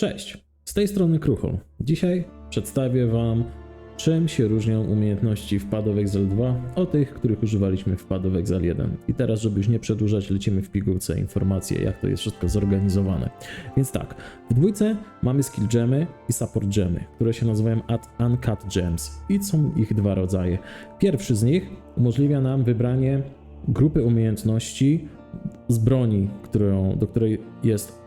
Cześć, z tej strony Kruchol. Dzisiaj przedstawię Wam, czym się różnią umiejętności w Pad Exile 2 od tych, których używaliśmy w Pad Exile 1. I teraz, żeby już nie przedłużać, lecimy w pigułce informacje, jak to jest wszystko zorganizowane. Więc tak, w dwójce mamy skill gemy i support gemy, które się nazywają Uncut Gems i są ich dwa rodzaje. Pierwszy z nich umożliwia nam wybranie grupy umiejętności z broni, którą, do której jest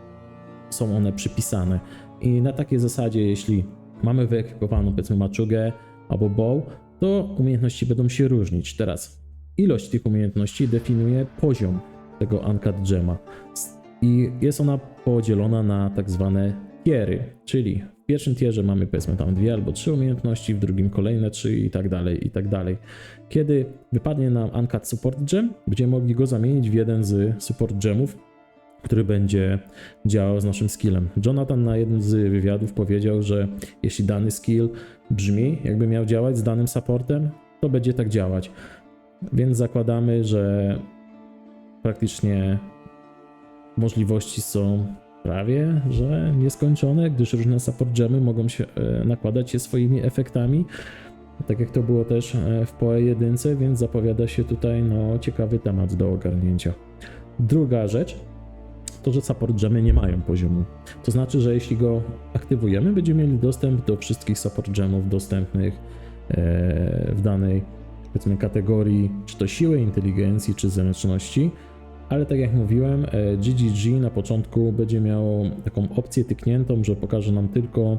są one przypisane. I na takiej zasadzie, jeśli mamy wyekwipowaną powiedzmy maczugę albo bow, to umiejętności będą się różnić. Teraz ilość tych umiejętności definiuje poziom tego Uncut Gema. I jest ona podzielona na tak zwane tiery, czyli w pierwszym tierze mamy powiedzmy tam dwie albo trzy umiejętności, w drugim kolejne trzy i tak dalej, i tak dalej. Kiedy wypadnie nam Uncut Support Gem, będziemy mogli go zamienić w jeden z Support Gemów, który będzie działał z naszym skillem. Jonathan na jednym z wywiadów powiedział, że jeśli dany skill brzmi, jakby miał działać z danym supportem, to będzie tak działać. Więc zakładamy, że praktycznie możliwości są prawie, że nieskończone, gdyż różne support gemy mogą się e, nakładać się swoimi efektami. Tak jak to było też e, w PoE 1, więc zapowiada się tutaj no, ciekawy temat do ogarnięcia. Druga rzecz, to, że support gemy nie mają poziomu. To znaczy, że jeśli go aktywujemy, będziemy mieli dostęp do wszystkich support gemów dostępnych e, w danej powiedzmy kategorii, czy to siły, inteligencji, czy zręczności. Ale tak jak mówiłem, e, GGG na początku będzie miało taką opcję tykniętą, że pokaże nam tylko,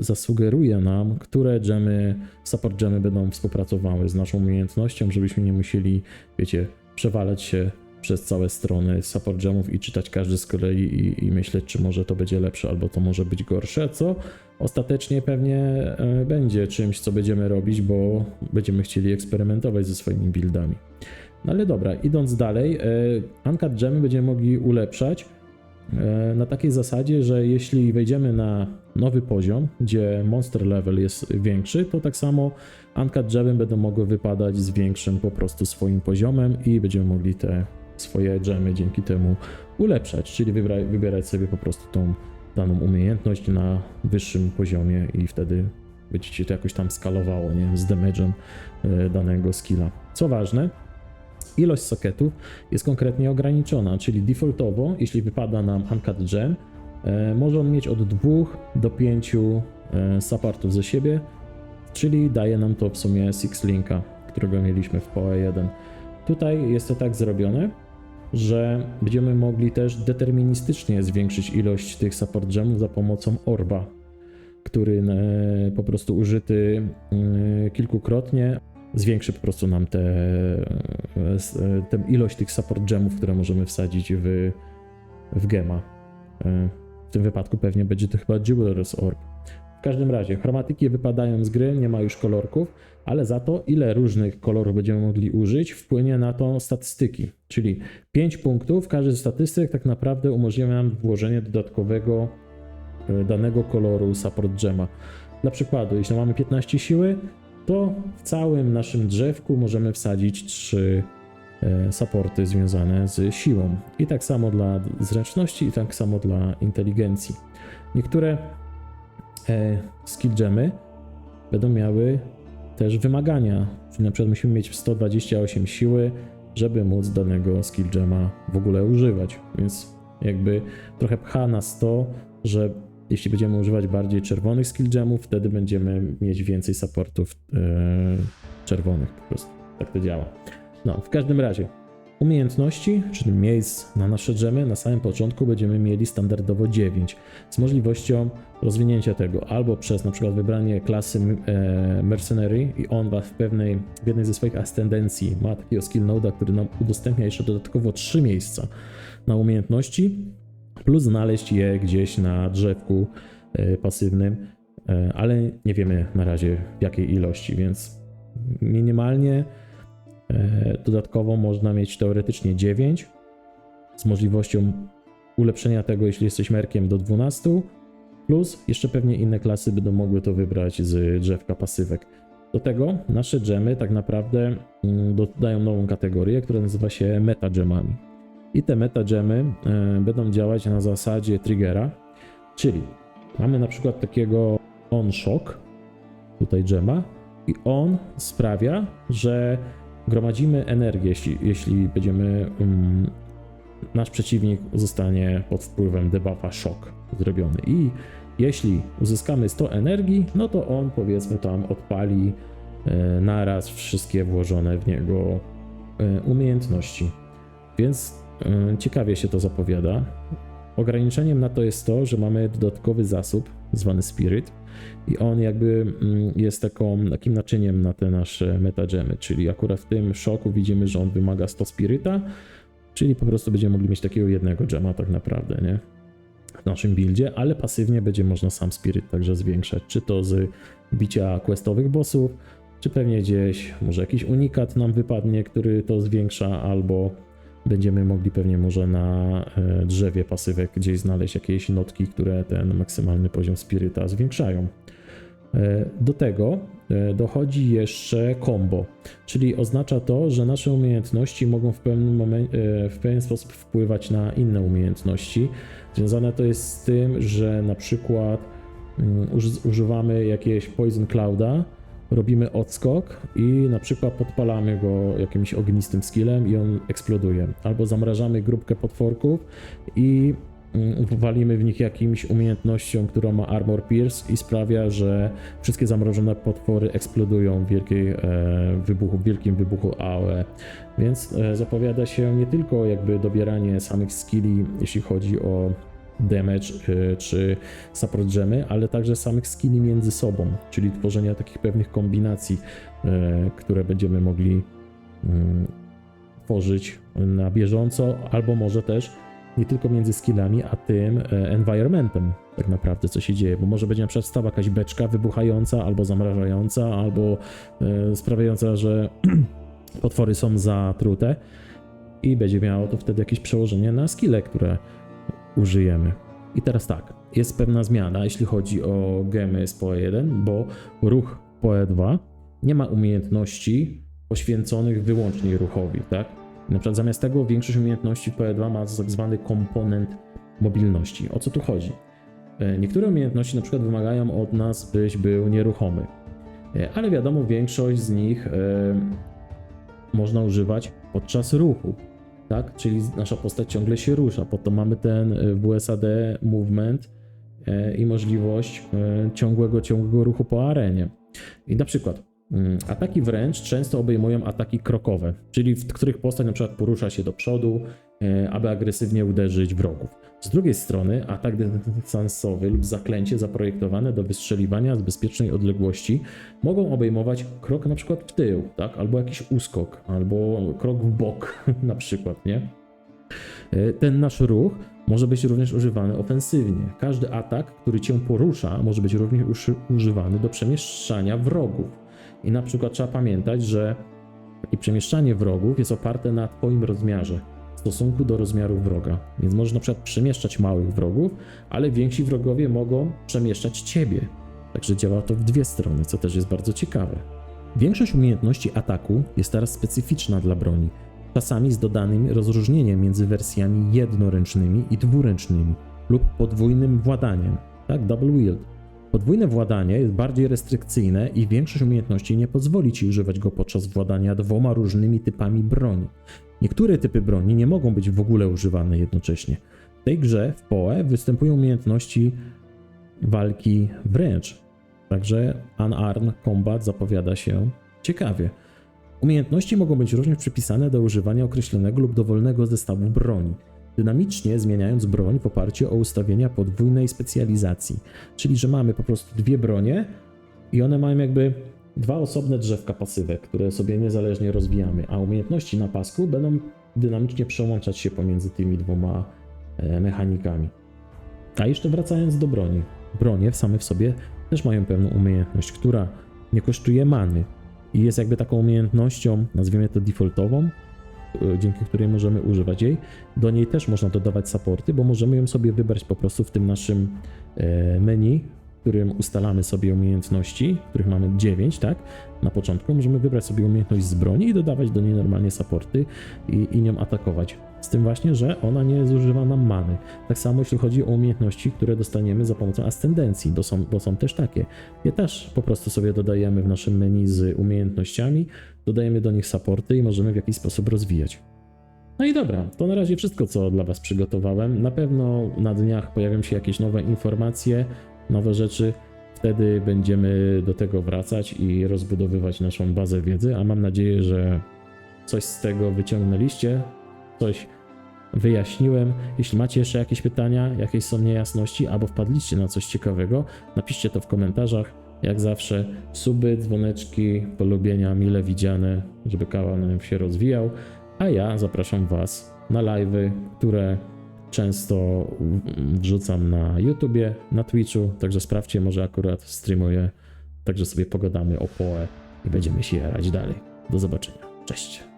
zasugeruje nam, które gemy, support gemy będą współpracowały z naszą umiejętnością, żebyśmy nie musieli, wiecie, przewalać się przez całe strony support gemów i czytać każdy z kolei i, i myśleć, czy może to będzie lepsze, albo to może być gorsze, co ostatecznie pewnie e, będzie czymś, co będziemy robić, bo będziemy chcieli eksperymentować ze swoimi buildami. No ale dobra, idąc dalej, e, Uncut Gemy będziemy mogli ulepszać e, na takiej zasadzie, że jeśli wejdziemy na nowy poziom, gdzie monster level jest większy, to tak samo Uncut Gemy będą mogły wypadać z większym po prostu swoim poziomem i będziemy mogli te swoje gemy dzięki temu ulepszać, czyli wybierać sobie po prostu tą daną umiejętność na wyższym poziomie i wtedy będzie ci to jakoś tam skalowało, nie z damage'em e, danego skilla. Co ważne, ilość socketów jest konkretnie ograniczona, czyli defaultowo, jeśli wypada nam Uncut Gem, e, może on mieć od 2 do 5 e, supportów ze siebie, czyli daje nam to w sumie Six Linka, którego mieliśmy w PoE 1. Tutaj jest to tak zrobione, że będziemy mogli też deterministycznie zwiększyć ilość tych support gemów za pomocą orba, który e, po prostu użyty e, kilkukrotnie zwiększy po prostu nam te, e, s- e, tę ilość tych support gemów, które możemy wsadzić w, w gema. W tym wypadku pewnie będzie to chyba Jeweller's Orb. W każdym razie, chromatyki wypadają z gry, nie ma już kolorków, ale za to, ile różnych kolorów będziemy mogli użyć, wpłynie na to statystyki. Czyli 5 punktów, każdy z statystyk tak naprawdę umożliwia nam włożenie dodatkowego e, danego koloru support gema. Dla przykładu, jeśli mamy 15 siły, to w całym naszym drzewku możemy wsadzić 3 e, supporty związane z siłą. I tak samo dla zręczności, i tak samo dla inteligencji. Niektóre e, skill gemy będą miały też wymagania. Czyli na przykład musimy mieć 128 siły, żeby móc danego skill gema w ogóle używać. Więc jakby trochę pcha na 100, że jeśli będziemy używać bardziej czerwonych skill gemów, wtedy będziemy mieć więcej supportów e, czerwonych po prostu. Tak to działa. No, w każdym razie umiejętności, czyli miejsc na nasze gemy, na samym początku będziemy mieli standardowo 9 z możliwością rozwinięcia tego albo przez na przykład wybranie klasy e, Mercenary i on wa- w pewnej, w jednej ze swoich ascendencji ma takiego skill który nam udostępnia jeszcze dodatkowo 3 miejsca na umiejętności, plus znaleźć je gdzieś na drzewku e, pasywnym, e, ale nie wiemy na razie w jakiej ilości, więc minimalnie dodatkowo można mieć teoretycznie 9 z możliwością ulepszenia tego, jeśli jesteś merkiem do 12, plus jeszcze pewnie inne klasy będą mogły to wybrać z drzewka pasywek. Do tego nasze gemy tak naprawdę mm, dodają nową kategorię, która nazywa się metagemami. I te metagemmy e, będą działać na zasadzie triggera, Czyli mamy na przykład takiego on shock, tutaj dżema, i on sprawia, że gromadzimy energię, jeśli, jeśli będziemy. Um, nasz przeciwnik zostanie pod wpływem debuffa shock zrobiony. I jeśli uzyskamy 100 energii, no to on powiedzmy tam odpali e, naraz wszystkie włożone w niego e, umiejętności. Więc e, ciekawie się to zapowiada. Ograniczeniem na to jest to, że mamy dodatkowy zasób zwany Spirit i on jakby mm, jest taką, takim naczyniem na te nasze metagemy, czyli akurat w tym szoku widzimy, że on wymaga 100 Spirita, czyli po prostu będziemy mogli mieć takiego jednego gema tak naprawdę, nie? W naszym buildzie, ale pasywnie będzie można sam Spirit także zwiększać, czy to z bicia questowych bossów, czy pewnie gdzieś może jakiś unikat nam wypadnie, który to zwiększa, albo będziemy mogli pewnie może na e, drzewie pasywek gdzieś znaleźć jakieś notki, które ten maksymalny poziom spiryta zwiększają. E, Do tego e, dochodzi jeszcze combo, czyli oznacza to, że nasze umiejętności mogą w pewnym, momencie, w pewien sposób wpływać na inne umiejętności. Związane to jest z tym, że na przykład mm, uży- używamy jakiegoś Poison Clouda, robimy odskok i na przykład podpalamy go jakimś ognistym skillem i on eksploduje. Albo zamrażamy grupkę potworków i mm, walimy w nich jakimś umiejętnością, która ma Armor Pierce i sprawia, że wszystkie zamrożone potwory eksplodują w wielkiej, e, wybuchu, w wielkim wybuchu AOE. Więc e, zapowiada się nie tylko jakby dobieranie samych skilli, jeśli chodzi o damage e, czy support gemy, ale także samych skilli między sobą, czyli tworzenia takich pewnych kombinacji, e, które będziemy mogli mm, tworzyć na bieżąco, albo może też nie tylko między skillami, a tym e, environmentem, tak naprawdę, co się dzieje, bo może będzie na przykład stała jakaś beczka wybuchająca, albo zamrażająca, albo e, sprawiająca, że potwory są zatrute i będzie miało to wtedy jakieś przełożenie na skille, które użyjemy. I teraz tak, jest pewna zmiana, jeśli chodzi o gemy z PoE 1, bo ruch PoE 2 nie ma umiejętności poświęconych wyłącznie ruchowi, tak? Na przykład zamiast tego większość umiejętności PoE 2 ma tak zwany komponent mobilności. O co tu chodzi? E, Niektóre umiejętności na przykład wymagają od nas, byś był nieruchomy, E, ale wiadomo, większość z nich e, można używać podczas ruchu tak? Czyli nasza postać ciągle się rusza. Po to mamy ten e, WSAD movement e, i możliwość e, ciągłego, ciągłego ruchu po arenie. I na przykład ataki wręcz często obejmują ataki krokowe, czyli w których postać na przykład porusza się do przodu, aby agresywnie uderzyć wrogów. Z drugiej strony atak dystansowy lub zaklęcie zaprojektowane do wystrzeliwania z bezpiecznej odległości mogą obejmować krok na przykład w tył, tak? albo jakiś uskok, albo krok w bok na przykład, nie? E, Ten nasz ruch może być również używany ofensywnie. Każdy atak, który cię porusza, może być również używany do przemieszczania wrogów. I na przykład trzeba pamiętać, że i przemieszczanie wrogów jest oparte na twoim rozmiarze w stosunku do rozmiaru wroga. Więc możesz na przykład przemieszczać małych wrogów, ale więksi wrogowie mogą przemieszczać ciebie. Także działa to w dwie strony, co też jest bardzo ciekawe. Większość umiejętności ataku jest teraz specyficzna dla broni, czasami z dodanym rozróżnieniem między wersjami jednoręcznymi i dwuręcznymi lub podwójnym władaniem, tak, double wield. Podwójne władanie jest bardziej restrykcyjne i większość umiejętności nie pozwoli ci używać go podczas władania dwoma różnymi typami broni. Niektóre typy broni nie mogą być w ogóle używane jednocześnie. W tej grze w PoE występują umiejętności walki wręcz, Także Unarmed Combat zapowiada się ciekawie. Umiejętności mogą być również przypisane do używania określonego lub dowolnego zestawu broni, dynamicznie zmieniając broń w oparciu o ustawienia podwójnej specjalizacji. Czyli, że mamy po prostu dwie bronie i one mają jakby dwa osobne drzewka pasywek, które sobie niezależnie rozwijamy, a umiejętności na pasku będą dynamicznie przełączać się pomiędzy tymi dwoma e, mechanikami. A jeszcze wracając do broni. Bronie same w sobie też mają pewną umiejętność, która nie kosztuje many i jest jakby taką umiejętnością, nazwijmy to defaultową, dzięki której możemy używać jej. Do niej też można dodawać supporty, bo możemy ją sobie wybrać po prostu w tym naszym e, menu, w którym ustalamy sobie umiejętności, których mamy 9, tak? Na początku możemy wybrać sobie umiejętność z broni i dodawać do niej normalnie supporty i, i nią atakować. Z tym właśnie, że ona nie zużywa nam many. Tak samo jeśli chodzi o umiejętności, które dostaniemy za pomocą ascendencji, bo są, bo są też takie. Je też po prostu sobie dodajemy w naszym menu z umiejętnościami, dodajemy do nich supporty i możemy w jakiś sposób rozwijać. No i dobra, to na razie wszystko, co dla Was przygotowałem. Na pewno na dniach pojawią się jakieś nowe informacje, nowe rzeczy. Wtedy będziemy do tego wracać i rozbudowywać naszą bazę wiedzy, a mam nadzieję, że coś z tego wyciągnęliście, coś wyjaśniłem. Jeśli macie jeszcze jakieś pytania, jakieś są niejasności, albo wpadliście na coś ciekawego, napiszcie to w komentarzach. Jak zawsze, suby, dzwoneczki, polubienia mile widziane, żeby kanał się rozwijał. A ja zapraszam Was na live'y, które często wrzucam na YouTubie, na Twitchu, także sprawdźcie, może akurat streamuję, także sobie pogadamy o POE i będziemy się jarać dalej. Do zobaczenia. Cześć.